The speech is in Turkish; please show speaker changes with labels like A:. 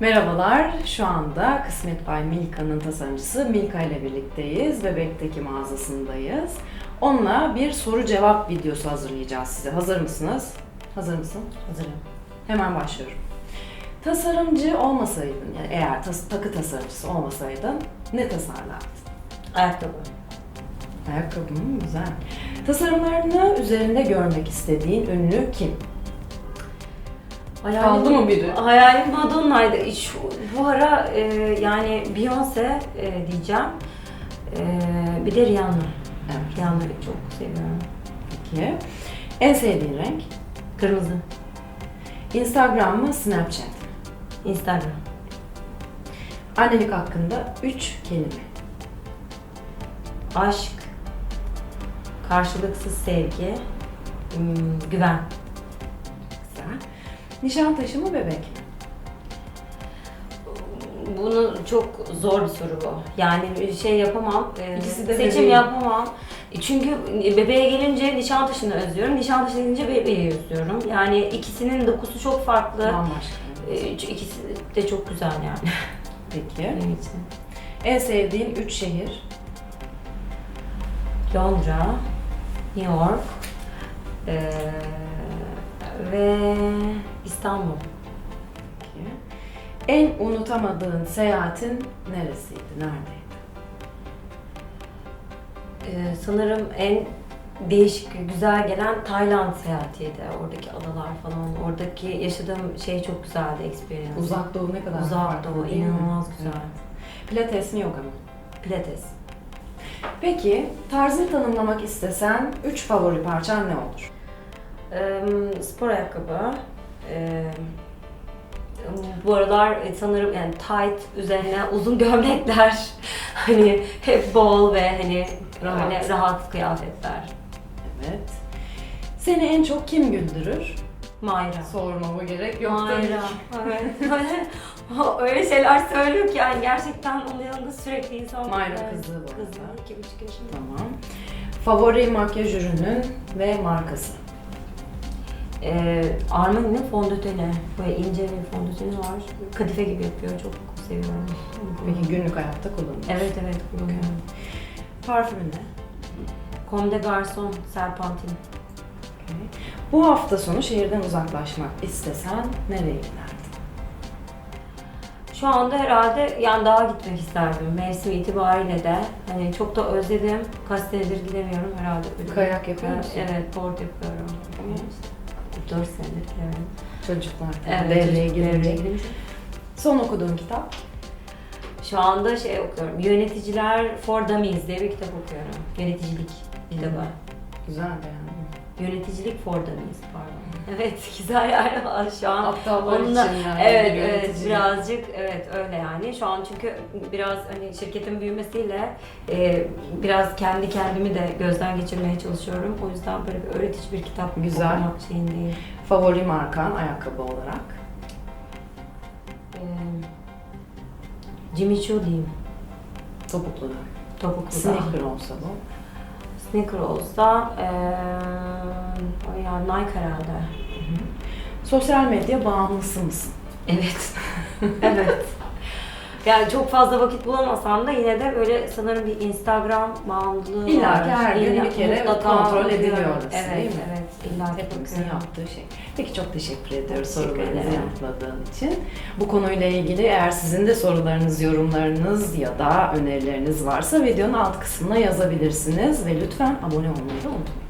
A: Merhabalar, şu anda Kısmet Bay Milka'nın tasarımcısı Milka ile birlikteyiz. Bebek'teki mağazasındayız. Onunla bir soru cevap videosu hazırlayacağız size. Hazır mısınız? Hazır mısın?
B: Hazırım.
A: Hemen başlıyorum. Tasarımcı olmasaydın, yani eğer tas- takı tasarımcısı olmasaydın ne tasarlardın?
B: Ayakkabı.
A: Ayakkabı mı? Güzel. Tasarımlarını üzerinde görmek istediğin ünlü kim? Kaldı mı biri?
B: Hayalim Madonna'ydı. Şu, bu ara e, yani Beyoncé e, diyeceğim. E, bir de Rihanna.
A: Evet.
B: Rihanna'yı çok seviyorum.
A: Peki. En sevdiğin renk?
B: Kırmızı.
A: Instagram mı, Snapchat mi?
B: Instagram.
A: Annelik hakkında 3 kelime.
B: Aşk. Karşılıksız sevgi. hmm, güven.
A: Nişantaşı mı, bebek mi?
B: Bunu çok zor bir soru bu. Yani bir şey yapamam. e,
A: İkisi de
B: seçim
A: bebeğim.
B: yapamam. Çünkü bebeğe gelince Nişantaşı'nı özlüyorum. Nişantaşı gelince bebeği özlüyorum. Yani ikisinin dokusu çok farklı.
A: Bambaşka.
B: E, ikisi de çok güzel yani
A: Peki.
B: benim için.
A: En sevdiğin 3 şehir?
B: Londra, New York e, ve İstanbul.
A: Peki. En unutamadığın seyahatin neresiydi, neredeydi?
B: E, sanırım en değişik, güzel gelen Tayland seyahatiydi. Oradaki adalar falan, oradaki yaşadığım şey çok güzeldi, experience.
A: Uzak Doğu ne kadar
B: Uzak
A: farklı
B: Doğu,
A: değil mi?
B: inanılmaz güzel.
A: Pilates mi, yoga mı?
B: Pilates.
A: Peki, tarzını tanımlamak istesen 3 favori parçan ne olur?
B: Eee, spor ayakkabı. Eee, bu aralar sanırım yani tight üzerine uzun gömlekler. hani hep bol ve hani
A: Rahat.
B: rahat, rahat kıyafetler.
A: Evet. Seni en çok kim güldürür?
B: Mayra.
A: Sormama gerek yok
B: Mayra. Evet. Öyle, şeyler söylüyor ki yani gerçekten onun yanında sürekli insan...
A: Mayra kızı bu arada.
B: Kızı, iki buçuk yaşında.
A: Tamam. Favori makyaj ürünün ve markası?
B: Ee, Armani'nin fondöteni. Böyle ince bir fondöteni var. Kadife gibi yapıyor. Çok seviyorum.
A: Peki günlük hayatta kullanılır.
B: Evet evet kullanıyorum.
A: Parfümün ne?
B: Comme des Garçons, Serpentin.
A: Okey. Bu hafta sonu şehirden uzaklaşmak istesen nereye giderdin?
B: Şu anda herhalde yani daha gitmek isterdim. Mevsim itibariyle de. Hani çok da özledim. Kaç senedir gidemiyorum herhalde.
A: Kayak yapıyor musun?
B: Evet, board yapıyorum.
A: Evet.
B: 4 senedir gidemedim.
A: Çocuklar.
B: Evet,
A: devreye
B: devreye
A: girince. Son okuduğun kitap?
B: Şu anda şey okuyorum. Yöneticiler for Dummies diye bir kitap okuyorum. Yöneticilik kitabı.
A: Güzel beğendim.
B: Yöneticilik for Dummies pardon. Evet güzel yani şu an.
A: Aptallar
B: Onunla-
A: için yani.
B: Evet evet birazcık evet öyle yani. Şu an çünkü biraz hani şirketin büyümesiyle e, biraz kendi kendimi de gözden geçirmeye çalışıyorum. O yüzden böyle bir öğretici bir kitap
A: Güzel.
B: okumak şeyindeyim.
A: Favori markan ayakkabı olarak?
B: E, Jimmy Choo diyeyim.
A: Topuklu da.
B: Topuklu da.
A: Sneaker olsa bu.
B: Sneaker olsa e, o ya Nike herhalde.
A: Sosyal medya bağımlısı mısın?
B: Evet. evet. Yani çok fazla vakit bulamasam da yine de böyle sanırım bir Instagram bağımlılığı
A: İlla
B: var.
A: ki her gün bir kere
B: mutlaka
A: kontrol
B: bakıyorum.
A: ediliyor orası,
B: Evet,
A: değil mi?
B: evet. İlla ki
A: Hepimizin
B: bakıyorum.
A: yaptığı şey. Peki çok teşekkür ediyoruz
B: Teşekkür
A: sorularınızı yanıtladığın için. Bu konuyla ilgili eğer sizin de sorularınız, yorumlarınız ya da önerileriniz varsa videonun alt kısmına yazabilirsiniz ve lütfen abone olmayı da unutmayın.